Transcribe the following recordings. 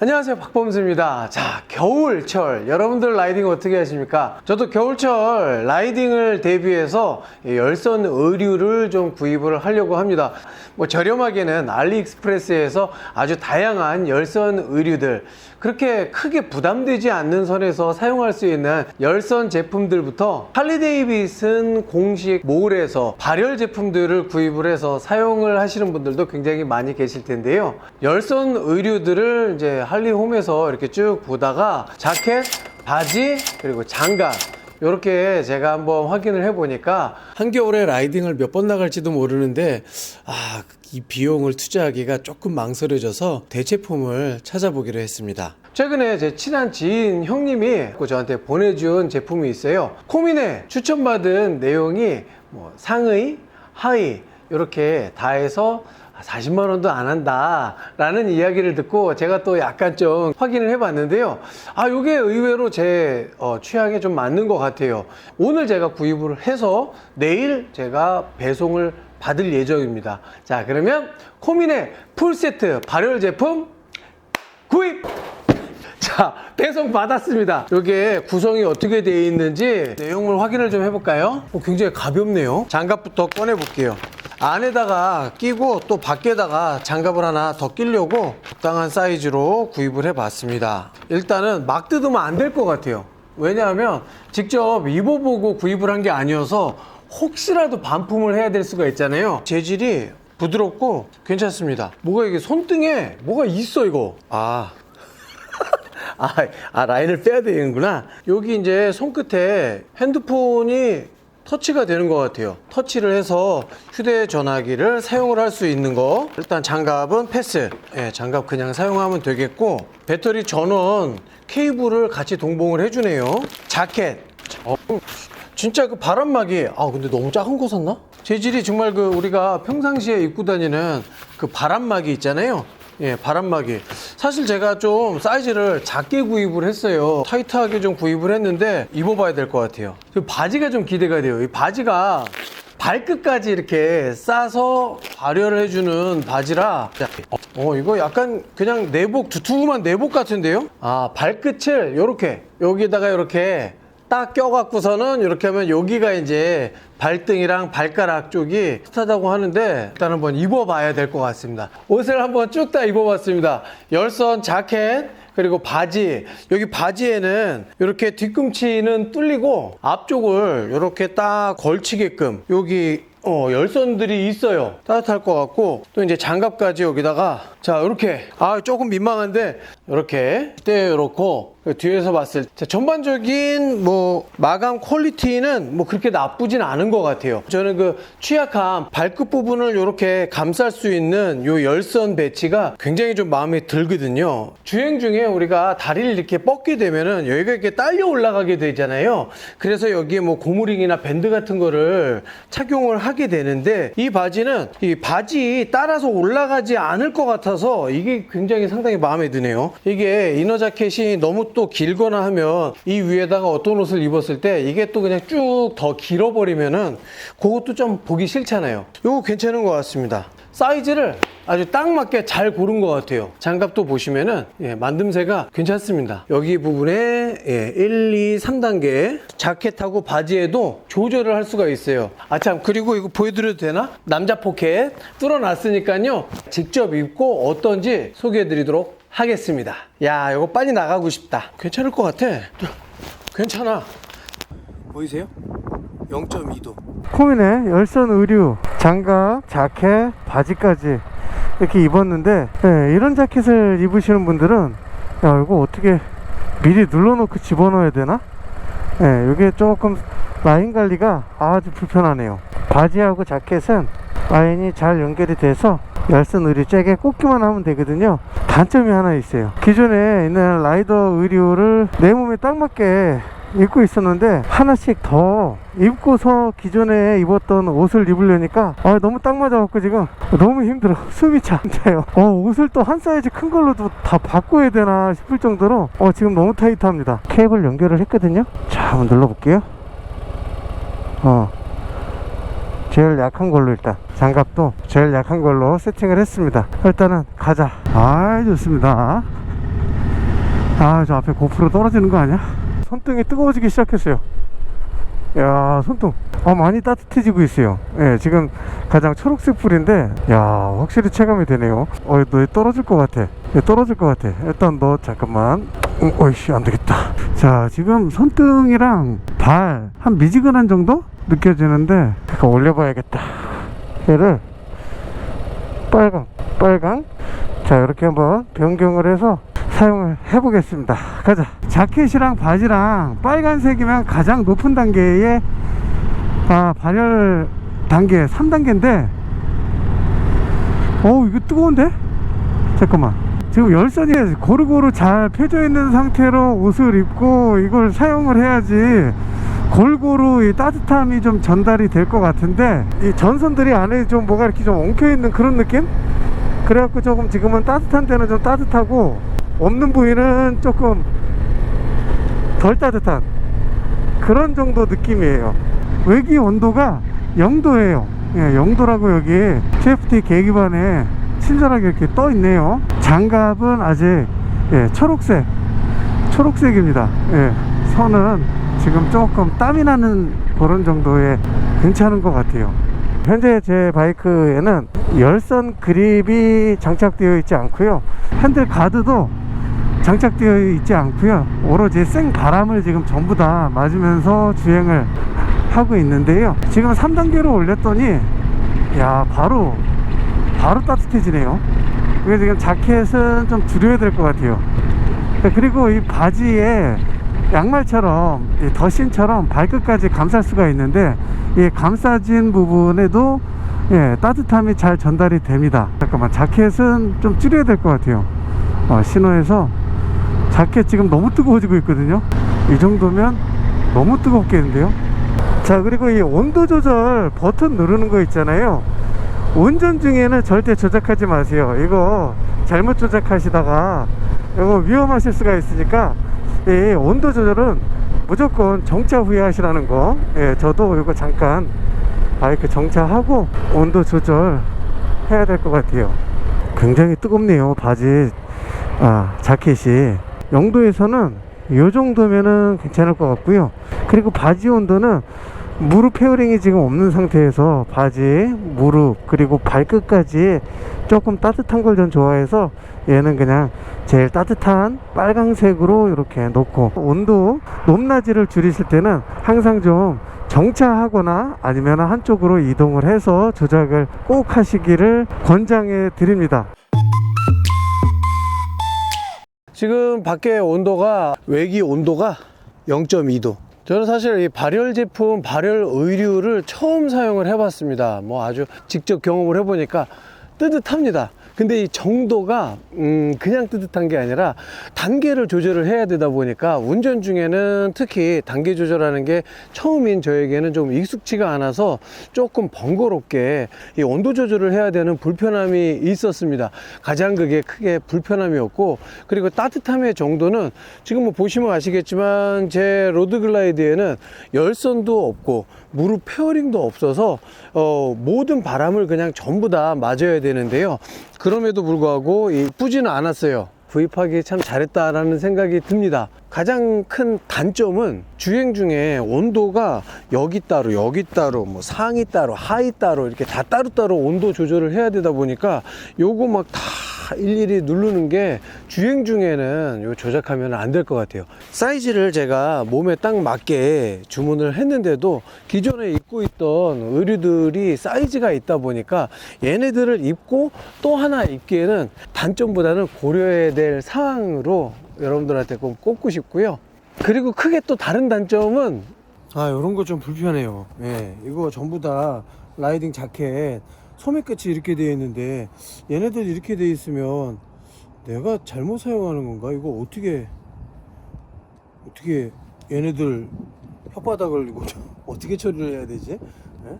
안녕하세요 박범수입니다. 자 겨울철. 여러분들 라이딩 어떻게 하십니까? 저도 겨울철 라이딩을 대비해서 이 열선 의류를 좀 구입을 하려고 합니다. 뭐 저렴하게는 알리익스프레스에서 아주 다양한 열선 의류들 그렇게 크게 부담되지 않는 선에서 사용할 수 있는 열선 제품들부터 할리데이비슨 공식 몰에서 발열 제품들을 구입을 해서 사용을 하시는 분들도 굉장히 많이 계실 텐데요. 열선 의류들을 이제 할리홈에서 이렇게 쭉 보다가 자켓, 바지, 그리고 장갑 이렇게 제가 한번 확인을 해보니까 한겨울에 라이딩을 몇 번 나갈지도 모르는데 아, 이 비용을 투자하기가 조금 망설여져서 대체품을 찾아보기로 했습니다. 최근에 제 친한 지인 형님이 저한테 보내준 제품이 있어요. 코민에 추천받은 내용이 뭐 상의, 하의 이렇게 다 해서 40만 원도 안 한다 라는 이야기를 듣고 제가 또 약간 좀 확인을 해 봤는데요 아 요게 의외로 제 어, 취향에 좀 맞는 것 같아요 오늘 제가 구입을 해서 내일 제가 배송을 받을 예정입니다 자 그러면 코민의 풀세트 발열 제품 구입 자, 배송 받았습니다. 이게 구성이 어떻게 되어 있는지 내용을 확인을 좀 해볼까요? 어, 굉장히 가볍네요. 장갑부터 꺼내볼게요. 안에다가 끼고 또 밖에다가 장갑을 하나 더 끼려고 적당한 사이즈로 구입을 해봤습니다. 일단은 막 뜯으면 안 될 것 같아요. 왜냐하면 직접 입어보고 구입을 한 게 아니어서 혹시라도 반품을 해야 될 수가 있잖아요. 재질이 부드럽고 괜찮습니다. 뭐가 이게 손등에 뭐가 있어 이거. 아 아, 아, 라인을 빼야 되는구나. 여기 이제 손끝에 핸드폰이 터치가 되는 것 같아요. 터치를 해서 휴대전화기를 사용을 할 수 있는 거. 일단 장갑은 패스. 예, 장갑 그냥 사용하면 되겠고, 배터리 전원 케이블을 같이 동봉을 해주네요. 자켓. 어, 진짜 그 바람막이, 아, 근데 너무 작은 거 샀나? 재질이 정말 그 우리가 평상시에 입고 다니는 그 바람막이 있잖아요. 예, 바람막이. 사실 제가 좀 사이즈를 작게 구입을 했어요. 타이트하게 좀 구입을 했는데 입어봐야 될 것 같아요. 그 바지가 좀 기대가 돼요. 이 바지가 발끝까지 이렇게 싸서 발열을 해주는 바지라 어 이거 약간 그냥 내복 두툼한 내복 같은데요 아 발끝을 요렇게 여기다가 이렇게 딱 껴갖고서는 이렇게 하면 여기가 이제 발등이랑 발가락 쪽이 슷하다고 하는데 일단 한번 입어봐야 될 것 같습니다. 옷을 한번 쭉 다 입어봤습니다. 열선 자켓 그리고 바지 여기 바지에는 이렇게 뒤꿈치는 뚫리고 앞쪽을 이렇게 딱 걸치게끔 여기 어, 열선들이 있어요. 따뜻할 것 같고, 또 이제 장갑까지 여기다가, 자, 이렇게. 아, 조금 민망한데, 이렇게 떼어놓고, 뒤에서 봤을 때, 전반적인 뭐, 마감 퀄리티는 뭐 그렇게 나쁘진 않은 것 같아요. 저는 그 취약함, 발끝 부분을 이렇게 감쌀 수 있는 요 열선 배치가 굉장히 좀 마음에 들거든요. 주행 중에 우리가 다리를 이렇게 뻗게 되면은 여기가 이렇게 딸려 올라가게 되잖아요. 그래서 여기에 뭐 고무링이나 밴드 같은 거를 착용을 하게 되는데 이 바지는 이 바지 따라서 올라가지 않을 것 같아서 이게 굉장히 상당히 마음에 드네요. 이게 이너 자켓이 너무 또 길거나 하면 이 위에다가 어떤 옷을 입었을 때 이게 또 그냥 쭉 더 길어버리면은 그것도 좀 보기 싫잖아요. 이거 괜찮은 것 같습니다. 사이즈를 아주 딱 맞게 잘 고른 것 같아요. 장갑도 보시면은 예, 만듦새가 괜찮습니다. 여기 부분에 예, 1, 2, 3단계 자켓하고 바지에도 조절을 할 수가 있어요. 아참 그리고 이거 보여드려도 되나? 남자 포켓 뚫어놨으니까요. 직접 입고 어떤지 소개해드리도록 하겠습니다. 야 이거 빨리 나가고 싶다. 괜찮을 것 같아. 괜찮아. 보이세요? 0.2도. 코민의 열선 의류, 장갑, 자켓, 바지까지 이렇게 입었는데 예, 이런 자켓을 입으시는 분들은 야 이거 어떻게 미리 눌러놓고 집어넣어야 되나? 예, 이게 조금 라인 관리가 아주 불편하네요. 바지하고 자켓은 라인이 잘 연결이 돼서 열선 의류 잭에 꽂기만 하면 되거든요. 단점이 하나 있어요. 기존에 있는 라이더 의류를 내 몸에 딱 맞게 입고 있었는데 하나씩 더 입고서 기존에 입었던 옷을 입으려니까 아, 너무 딱 맞아갖고 지금 너무 힘들어. 숨이 차 진짜요. 어, 옷을 또 한 사이즈 큰 걸로도 다 바꿔야 되나 싶을 정도로 어, 지금 너무 타이트합니다. 케이블 연결을 했거든요. 자 한번 눌러볼게요. 어 제일 약한 걸로 일단 장갑도 제일 약한 걸로 세팅을 했습니다 일단은 가자 아 좋습니다 아, 저 앞에 고프로 떨어지는 거 아니야? 손등이 뜨거워지기 시작했어요. 야, 손등. 아, 많이 따뜻해지고 있어요. 예, 지금 가장 초록색 불인데, 야, 확실히 체감이 되네요. 어, 너 떨어질 것 같아. 얘 떨어질 것 같아. 일단 너 잠깐만. 음, 어이씨, 안 되겠다. 자, 지금 손등이랑 발, 한 미지근한 정도? 느껴지는데, 잠깐 올려봐야겠다. 얘를, 빨강, 빨강. 자, 이렇게 한번 변경을 해서 사용을 해 보겠습니다. 가자. 자켓이랑 바지랑 빨간색이면 가장 높은 단계의 아, 발열 단계 3단계인데 어우 이거 뜨거운데? 잠깐만 지금 열선이 고루고루 잘 펴져 있는 상태로 옷을 입고 이걸 사용을 해야지 골고루 이 따뜻함이 좀 전달이 될 것 같은데 이 전선들이 안에 좀 뭐가 이렇게 좀 엉켜 있는 그런 느낌? 그래갖고 조금 지금은 따뜻한 데는 좀 따뜻하고 없는 부위는 조금 덜 따뜻한 그런 정도 느낌이에요. 외기 온도가 0도예요. 예, 0도라고 여기 TFT 계기판에 친절하게 이렇게 떠 있네요. 장갑은 아직 예, 초록색 초록색입니다. 예, 선은 지금 조금 땀이 나는 그런 정도의 괜찮은 것 같아요. 현재 제 바이크에는 열선 그립이 장착되어 있지 않고요. 핸들 가드도 장착되어 있지 않고요. 오로지 생 바람을 지금 전부 다 맞으면서 주행을 하고 있는데요. 지금 3단계로 올렸더니 야 바로 바로 따뜻해지네요. 그래서 지금 자켓은 좀 줄여야 될 것 같아요. 그리고 이 바지에 양말처럼 이 더신처럼 발끝까지 감쌀 수가 있는데 이 감싸진 부분에도 예, 따뜻함이 잘 전달이 됩니다. 잠깐만 자켓은 좀 줄여야 될 것 같아요. 어, 신호에서. 자켓 지금 너무 뜨거워지고 있거든요. 이 정도면 너무 뜨겁겠는데요. 자 그리고 이 온도 조절 버튼 누르는 거 있잖아요. 운전 중에는 절대 조작하지 마세요. 이거 잘못 조작하시다가 이거 위험하실 수가 있으니까 이 온도 조절은 무조건 정차 후에 하시라는 거. 예, 저도 이거 잠깐 바이크 정차하고 온도 조절 해야 될 것 같아요. 굉장히 뜨겁네요 바지. 아 자켓이. 영도에서는 이 정도면은 괜찮을 것 같고요. 그리고 바지 온도는 무릎 페어링이 지금 없는 상태에서 바지 무릎 그리고 발끝까지 조금 따뜻한 걸 전 좋아해서 얘는 그냥 제일 따뜻한 빨강색으로 이렇게 놓고 온도 높낮이를 줄이실 때는 항상 좀 정차하거나 아니면 한쪽으로 이동을 해서 조작을 꼭 하시기를 권장해 드립니다 지금 밖에 온도가 외기 온도가 0.2도. 저는 사실 이 발열 제품, 발열 의류를 처음 사용을 해봤습니다. 뭐 아주 직접 경험을 해보니까 뜨뜻합니다. 근데 이 정도가 음 그냥 뜨뜻한 게 아니라 단계를 조절을 해야 되다 보니까 운전 중에는 특히 단계 조절하는 게 처음인 저에게는 좀 익숙치가 않아서 조금 번거롭게 이 온도 조절을 해야 되는 불편함이 있었습니다. 가장 그게 크게 불편함이었고 그리고 따뜻함의 정도는 지금 뭐 보시면 아시겠지만 제 로드 글라이드에는 열선도 없고 무릎 페어링도 없어서 어, 모든 바람을 그냥 전부 다 맞아야 되는데요. 그럼에도 불구하고 이쁘지는 않았어요. 구입하기 참 잘했다라는 생각이 듭니다. 가장 큰 단점은 주행 중에 온도가 여기 따로 여기 따로 뭐 상이 따로 하이 따로 이렇게 다 따로따로 온도 조절을 해야 되다 보니까 요거 막다 일일이 누르는 게 주행 중에는 요 조작하면 안 될 것 같아요. 사이즈를 제가 몸에 딱 맞게 주문을 했는데도 기존에 입고 있던 의류들이 사이즈가 있다 보니까 얘네들을 입고 또 하나 입기에는 단점보다는 고려해야 될 사항으로 여러분들한테 꼭 꼽고 싶고요. 그리고 크게 또 다른 단점은 아 이런 거 좀 불편해요. 예 이거 전부 다 라이딩 자켓 소매 끝이 이렇게 되어 있는데 얘네들 이렇게 되어 있으면 내가 잘못 사용하는 건가? 이거 어떻게 어떻게 얘네들 혓바닥을 이거 어떻게 처리를 해야 되지? 예?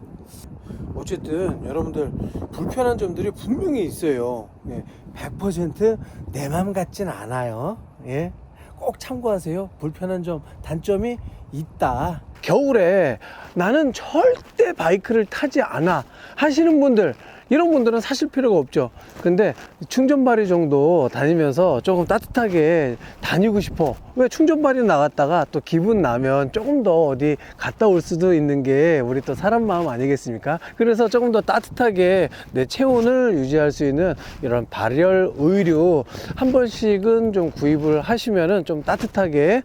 어쨌든 여러분들 불편한 점들이 분명히 있어요. 예, 100%내 맘 같진 않아요. 예? 꼭 참고하세요. 불편한 점 단점이 있다 겨울에 나는 절대 바이크를 타지 않아 하시는 분들 이런 분들은 사실 필요가 없죠. 근데 충전발이 정도 다니면서 조금 따뜻하게 다니고 싶어. 왜 충전발이 나갔다가 또 기분 나면 조금 더 어디 갔다 올 수도 있는 게 우리 또 사람 마음 아니겠습니까? 그래서 조금 더 따뜻하게 내 체온을 유지할 수 있는 이런 발열 의류 한 번씩은 좀 구입을 하시면은 좀 따뜻하게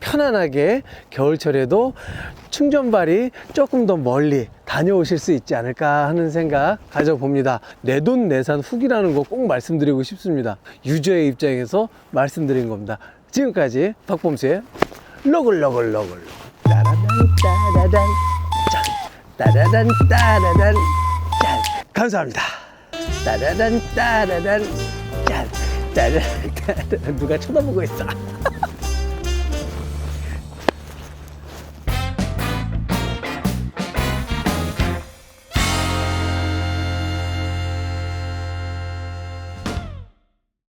편안하게 겨울철에도 충전발이 조금 더 멀리 다녀오실 수 있지 않을까 하는 생각 가져봅니다. 내돈내산 후기라는 거 꼭 말씀드리고 싶습니다. 유저의 입장에서 말씀드린 겁니다. 지금까지 박범수의 로글로글로글 따라단 따라단 짠 따라단 따라단 짠 감사합니다. 따라단 따라단 짠 따라단 따라단 누가 쳐다보고 있어.